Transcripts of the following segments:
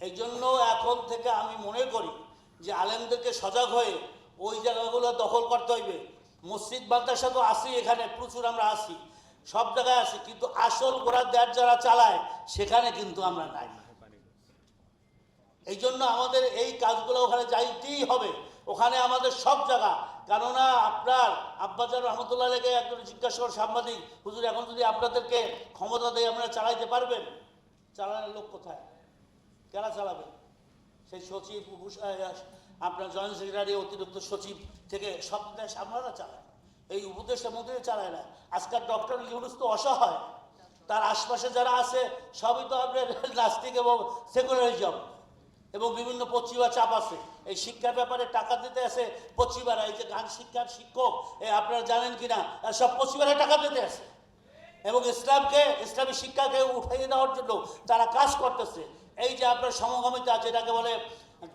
এই জন্য এখন থেকে আমি মনে করি যে আলেমদেরকে সজাগ হয়ে ওই জায়গাগুলো দখল করতে হইবে। মসজিদ, মাদ্রাসা তো আসি এখানে, প্রচুর আমরা আসি সব জায়গায় আসি কিন্তু আসল গোড়ার দেয়ার যারা চালায়, সেখানে কিন্তু আমরা নাই। এই জন্য আমাদের এই কাজগুলো ওখানে যাইতেই হবে, ওখানে আমাদের সব জায়গা। কেননা আপনার আব্বাজার রহমতুল্লাহ লেগে একজন জিজ্ঞাসা সাংবাদিক, হুজুর, এখন যদি আপনাদেরকে ক্ষমতা দিয়ে আপনারা চালাইতে পারবেন? চালানোর লোক কোথায়? কারা চালাবে? সেই সচিব আপনার জয়েন্ট সেক্রেটারি, অতিরিক্ত সচিব থেকে সব দেশ আপনারা চালায়। এই উপদেষ্টা মধ্যে চালায় না। আজকাল ডক্টর ইউনুস তো অসহায়। তার আশপাশে যারা আছে, সবই তো আপনার নাস্তিক এবং সেকুলারিজম এবং বিভিন্ন পশ্চিমা চাপ আছে। এই শিক্ষার ব্যাপারে টাকা দিতে আছে পশ্চিমারা এই যে গান শিক্ষার শিক্ষক আপনারা জানেন কিনা? সব পশ্চিমারা টাকা দিতে আছে। এবং ইসলামকে, ইসলামী শিক্ষাকে উঠিয়ে দেওয়ার জন্য তারা কাজ করতেছে। এই যে আপনার সমগমিতা আছে, এটাকে বলে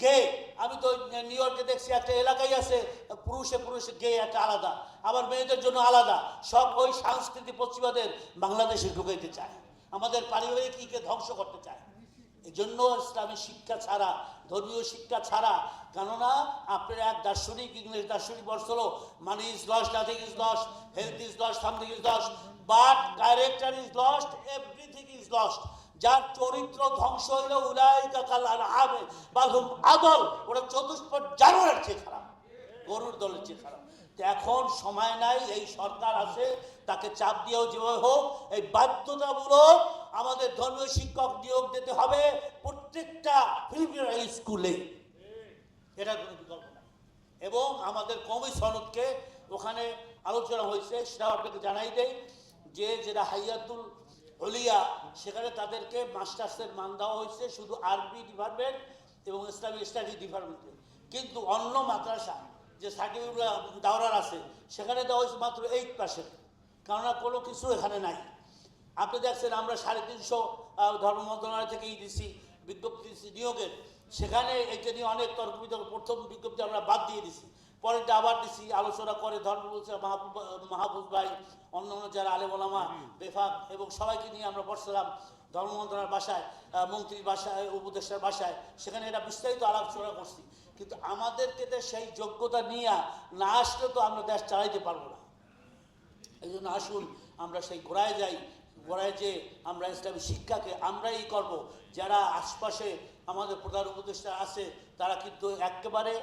গে। আমি তো নিউ ইয়র্কে দেখছি একটা এলাকাই আছে, পুরুষে পুরুষে গে একটা আলাদা, আবার মেয়েদের জন্য আলাদা। সব ওই সাংস্কৃতিক পশ্চিমাদের বাংলাদেশে ঢুকাইতে চায়। আমাদের পারিবারিক ইকে ধ্বংস করতে চায়। এই জন্য ইসলামী শিক্ষা ছাড়া, ধর্মীয় শিক্ষা ছাড়া, কেননা আপনার এক দার্শনিক ইংলিশ দার্শনিক বর্ষ হলো money is lost nothing is lost health is lost something is lost but character is lost everything is lost যার চরিত্র ধ্বংস হইল, উলাইকা কাল আবে বালহুম আদল, ওরা চতুষ্পদ জানোয়ারের চেয়ে খারাপ, গরুর দলের চেয়ে খারাপ। এখন সময় নাই, এই সরকার আছে, তাকে চাপ দিয়েও যেভাবে হোক, এই বাধ্যতামূলক আমাদের ধর্মীয় শিক্ষক নিয়োগ দিতে হবে প্রত্যেকটা স্কুলে। এটা কোনো বিকল্প নাই। এবং আমাদের কমি ওখানে আলোচনা হয়েছে, সেটাও আপনাকে জানাই দেই, যে যেটা হাইয়াতুল হলিয়া সেখানে তাদেরকে মাস্টার্সের মান দেওয়া হয়েছে শুধু আরবি ডিপার্টমেন্ট এবং ইসলামী স্টাডি ডিপার্টমেন্টে। কিন্তু অন্য মাদ্রাসা যে সার্টিফিকেট দাওরার আছে সেখানে দেওয়া হয়েছে মাত্র এইট পার্সেন্ট কেননা কোনো কিছু এখানে নাই। আপনি দেখছেন আমরা সাড়ে তিনশো ধর্ম মন্ত্রণালয় থেকে ই দিছি বিজ্ঞপ্তি দিচ্ছি নিয়োগের। সেখানে এটা নিয়ে অনেক তর্ক বিতর্ক প্রথম বিজ্ঞপ্তি আমরা বাদ দিয়ে দিছি। পরেরটা আবার দিছি আলোচনা করে ধর্ম বলছে মাহবুব মাহবুব ভাই অন্য অন্য যারা আলেম বেফাক এবং সবাইকে নিয়ে আমরা বসছিলাম ধর্ম মন্ত্রণালয়ের বাসায় মন্ত্রীর বাসায় উপদেষ্টার বাসায়। সেখানে এটা বিস্তারিত আলোচনা করছি। কিন্তু আমাদেরকে সেই যোগ্যতা নিয়ে না আসলে তো আমরা দেশ চালাইতে পারব না। এই জন্য আসুন, আমরা সেই গোড়ায় যাই। গোড়ায় যে আমরা ইসলামী শিক্ষাকে আমরাই করব। যারা আশপাশে আমাদের প্রধান উপদেষ্টা আছে, তারা কিন্তু একেবারে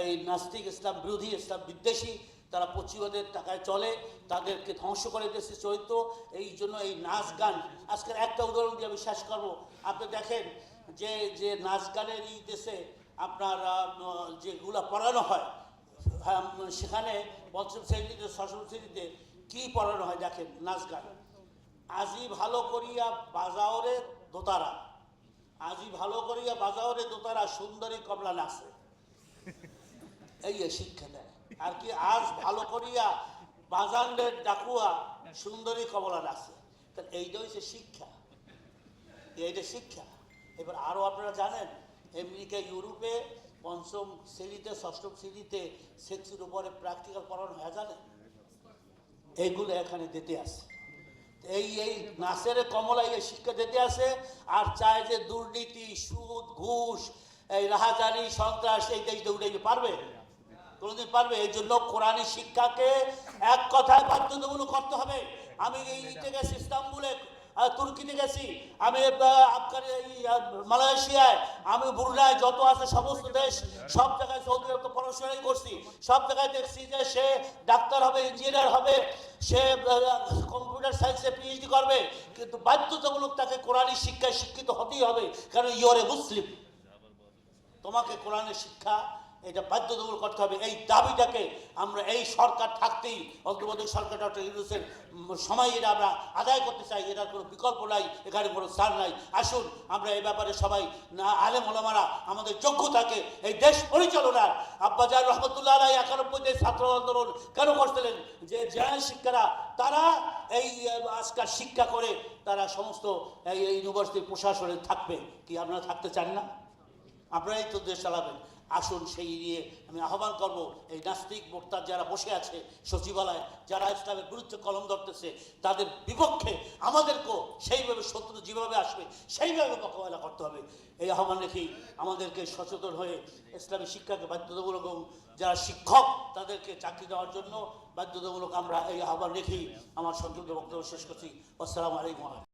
এই নাস্তিক ইসলাম বিরোধী, ইসলাম বিদ্বেষী। তারা পশ্চিমাদের টাকায় চলে, তাদেরকে ধ্বংস করে দেশে চরিত্র। এই জন্য এই নাচ গান, আজকের একটা উদাহরণ দিয়ে আমি শেষ করব। আপনি দেখেন, যে যে নাচ গানের এই দেশে আপনার যেগুলা পড়ানো হয় হ্যাঁ, সেখানে পঞ্চম শ্রেণীতে ষষ্ঠ শ্রেণীতে কি পড়ানো হয় দেখেন নাচ গান। আজি ভালো করিয়া বাজাওরে দোতারা। আজি ভালো করিয়া বাজাওরে দোতারা সুন্দরী কমলা নাচে। এই শিক্ষা দেয়। আর কি আজ ভালো করিয়া বাজানের ডাকুয়া সুন্দরী কমলা নাচে। এইটা হচ্ছে শিক্ষা। এইটা শিক্ষা। এবার আরও আপনারা জানেন আমেরিকা, ইউরোপে পঞ্চম শ্রেণীতে, ষষ্ঠম শ্রেণীতে সেক্সের উপরে প্র্যাকটিক্যাল পড়ানো হয়, জানেন? এইগুলো এখানে দিতে আসে। এই এই নাচের কমলাই এই শিক্ষা দিতে আসে, আর চায় যে দুর্নীতি, সুদ, ঘুষ, এই রাহাজানি, সন্ত্রাস, এই দেশ দৌড়াইতে পারবে? কোনোদিন পারবে? এই জন্য কোরআনী শিক্ষাকে এক কথায় বাধ্যতামূলক করতে হবে। আমি এই গেছি ইস্তাম্বুলে তুর্কিতে গেছি। আমি মালয়েশিয়ায়, আমি ব্রুনাই যত আছে সমস্ত দেশ, সব জায়গায় সৌদি আরব তো পড়াশোনাই করছি। সব জায়গায় দেখছি যে সে ডাক্তার হবে ইঞ্জিনিয়ার হবে, সে কম্পিউটার সায়েন্সে পিএইচডি করবে, কিন্তু বাধ্যতামূলক তাকে কোরআনই শিক্ষায় শিক্ষিত হতেই হবে, কারণ ইয়রে মুসলিম তোমাকে কোরআনের শিক্ষা এটা বাধ্যতামূলক করতে হবে। এই দাবিটাকে আমরা, এই সরকার থাকতেই, অন্তর্বর্তী সরকার ডক্টর ইউনুসের সময় এটা আমরা আদায় করতে চাই। এটার কোনো বিকল্প নাই, এখানে কোনো স্থান নাই। আসুন, আমরা এই ব্যাপারে সবাই, না, আলেম ওলামারা আমাদের যোগ্যতাকে এই দেশ পরিচালনার আব্বাজার রহমতুল্লাহ আলাই একানব্বইতে ছাত্র আন্দোলন কেন করছিলেন? যে জেনারেল শিক্ষারা, তারা এই, আজকাল শিক্ষা করে তারা সমস্ত এই ইউনিভার্সিটির প্রশাসনে থাকবে। কি আপনারা থাকতে চান না? আপনারাই তো দেশ চালাবেন। আসুন সেই নিয়ে আমি আহ্বান করব। এই নাস্তিক মোর্তার যারা বসে আছে, সচিবালয়ে, যারা ইসলামের বিরুদ্ধে কলম ধরতেছে, তাদের বিপক্ষে আমাদেরকেও সেইভাবে শত্রু যেভাবে আসবে, সেইভাবে মোকাবেলা করতে হবে। এই আহ্বান রেখেই আমাদেরকে সচেতন হয়ে ইসলামী শিক্ষাকে বাধ্যতামূলক এবং যারা শিক্ষক, তাদেরকে চাকরি দেওয়ার জন্য বাধ্যতামূলক আমরা এই আহ্বান রেখেই আমার সংক্ষিপ্ত বক্তব্য শেষ করছি। আসসালামু আলাইকুম।